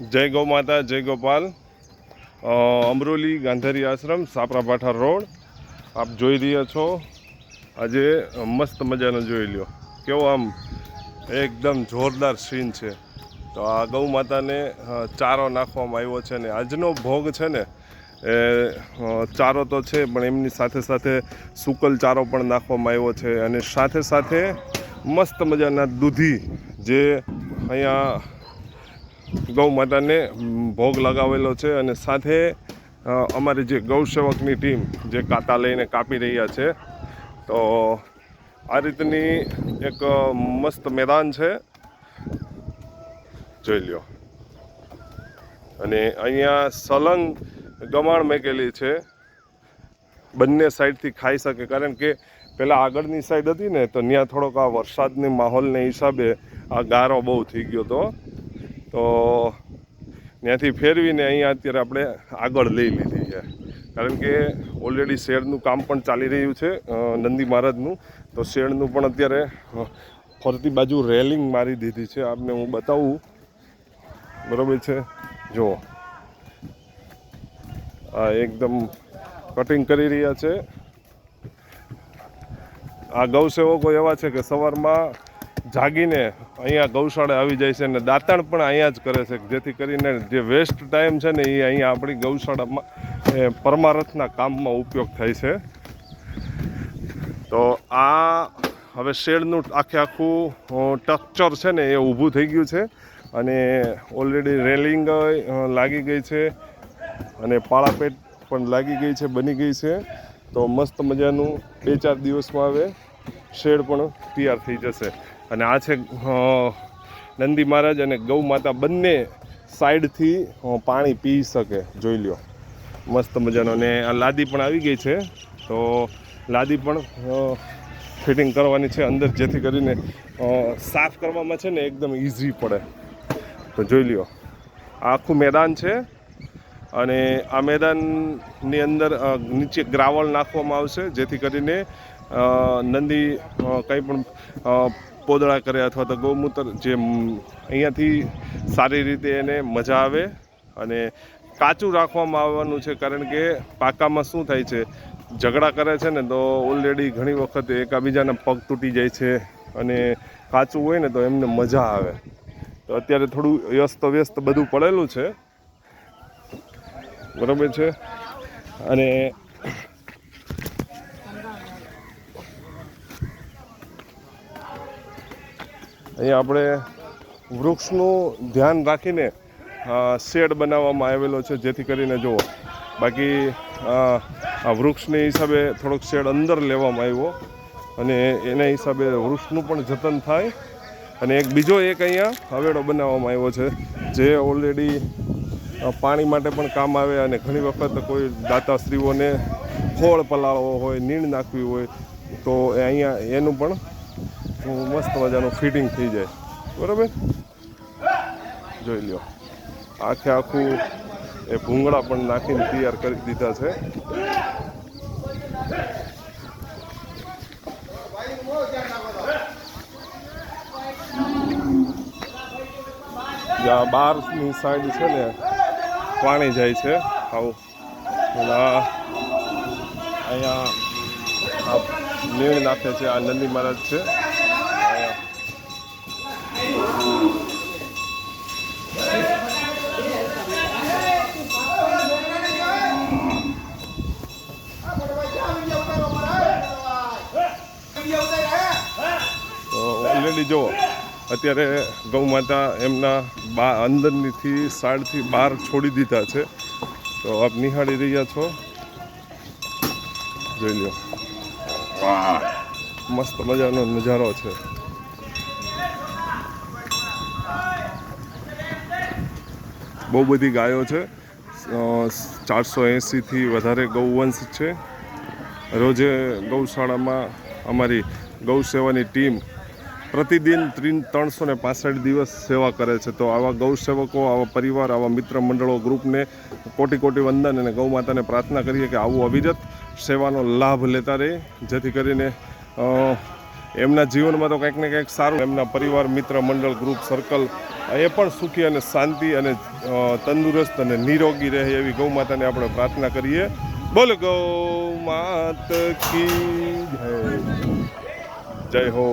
જય ગૌ માતા, જય ગોપાલ. અમરોલી ગાંધારી આશ્રમ સાપરાપાઠા રોડ. આપ જોઈ રહ્યા છો. આજે મસ્ત મજાનો જોઈ લ્યો. કેવો આમ એકદમ જોરદાર સીન છે. તો આ ગૌ માતાને ચારો નાખવામાં આવ્યો છે ને આજનો ભોગ છે ને, એ ચારો તો છે, પણ એમની સાથે સાથે સુકલ ચારો પણ નાખવામાં આવ્યો છે. અને સાથે સાથે મસ્ત મજાના દૂધી જે અહીંયા ગૌ માતાને ભોગ લગાવેલો છે અને સાથે અમારી જે ગૌસેવકની ટીમ જે કાતા લઈને કાપી રહ્યા છે, તો આ રીતની એક મસ્ત મેદાન છે. જોઈ લ્યો. અને અહીંયા સલંગ ગમાણ મેકેલી છે. બંને સાઈડથી ખાઈ શકે, કારણ કે પહેલાં આગળની સાઈડ હતી ને, તો ત્યાં થોડોક આ વરસાદની માહોલને હિસાબે આ ગારો બહુ થઈ ગયો હતો. તો ત્યાંથી ફેરવીને અહીંયા અત્યારે આપણે આગળ લઈ લીધી છે. કારણ કે ઓલરેડી શેડનું કામ પણ ચાલી રહ્યું છે નંદી મહારાજનું. તો શેડનું પણ અત્યારે ફરતી બાજુ રેલિંગ મારી દીધી છે. આપને હું બતાવું. બરાબર છે? જુઓ. આ એકદમ કટિંગ કરી રહ્યા છે. આ ગૌસેવકો એવા છે કે સવારમાં જાગીને અહીંયા ગૌશાળા આવી જાય છે અને દાંતણ પણ અહીંયા જ કરે છે, જેથી કરીને જે વેસ્ટ ટાઈમ છે ને એ અહીંયા આપણી ગૌશાળામાં પરમારથના કામમાં ઉપયોગ થાય છે. તો આ હવે શેડનું આખે આખું ટક્ચર છે ને એ ઊભું થઈ ગયું છે અને ઓલરેડી રેલિંગ લાગી ગઈ છે અને પાળાપેટ પણ લાગી ગઈ છે, બની ગઈ છે. તો મસ્ત મજાનું બે ચાર દિવસમાં હવે શેડ પણ તૈયાર થઈ જશે. અને આ છે નંદી મહારાજ અને ગૌ માતા બંને સાઈડથી પાણી પી શકે. જોઈ લ્યો. મસ્ત મજાનો. અને આ લાદી પણ આવી ગઈ છે. તો લાદી પણ ફિટિંગ કરવાની છે અંદર, જેથી કરીને સાફ કરવામાં છે ને એકદમ ઇઝી પડે. તો જોઈ લ્યો. આખું મેદાન છે. અને આ મેદાનની અંદર નીચે ગ્રાવલ નાખવામાં આવશે, જેથી કરીને નંદી કંઈ પણ પોદળા કરે અથવા તો ગૌમૂત્ર જે અહીંયાથી સારી રીતે એને મજા આવે અને કાચું રાખવામાં આવવાનું છે કારણ કે પાકામાં શું થાય છે, ઝઘડા કરે છે ને તો ઓલરેડી ઘણી વખત એકાબીજાના પગ તૂટી જાય છે અને કાચું હોય ને તો એમને મજા આવે. તો અત્યારે થોડું વ્યસ્ત વ્યસ્ત બધું પડેલું છે. બરાબર છે? અને અહીંયા આપણે વૃક્ષનું ધ્યાન રાખીને શેડ બનાવવામાં આવેલો છે જેથી કરીને જુઓ. બાકી આ વૃક્ષને હિસાબે થોડોક શેડ અંદર લેવામાં આવ્યો અને એના હિસાબે વૃક્ષનું પણ જતન થાય. અને એક બીજો એક અહીંયા હવેડો બનાવવામાં આવ્યો છે, જે ઓલરેડી પાણી માટે પણ કામ આવે અને ઘણી વખત કોઈ દાતાશ્રીઓને ફોળ પલાળવો હોય, નીણ નાખવી હોય, તો અહીંયા એનું પણ મસ્ત મજાનું ફિટિંગ થઈ જાય. બરાબર? જોઈ લ્યો. આખે આખું એ ભૂંગળા પણ નાખીને તૈયાર કરી દીધા છે. જ્યાં બારની સાઈડ છે ને, પાણી જાય છે. આવું. અહીંયા આ નીણ નાખે છે. આ નંદી મહારાજ છે. ઓલરેડી જુઓ, અત્યારે ગૌ માતા એમના બા, અંદરનીથી સાડથી બહાર છોડી દીધા છે. તો આપ નિહાળી રહ્યા છો. જોઈ લો વાહ મસ્ત મજાનો નજારો છે. બહુ બધી ગાયો છે. ચારસો એંસીથી વધારે ગૌવંશ છે. રોજે ગૌશાળામાં અમારી ગૌ સેવાની ટીમ પ્રતિદિન ત્રીન, ત્રણસો ને પાસઠ દિવસ સેવા કરે છે. તો આવા ગૌસેવકો, આવા પરિવાર, આવા મિત્ર મંડળો, ગ્રુપને કોટી કોટી વંદન અને ગૌ માતાને પ્રાર્થના કરીએ કે આવું અવિરત સેવાનો લાભ લેતા રહે, જેથી કરીને એમના જીવનમાં તો કંઈક ને કંઈક સારું એમના પરિવાર, મિત્ર, મંડળ, ગ્રુપ, સર્કલ, એ પણ સુખી અને શાંતિ અને તંદુરસ્ત અને નિરોગી રહે એવી ગૌ માતાને આપણે પ્રાર્થના કરીએ. બોલ ગૌ માત કી જય. જય હો.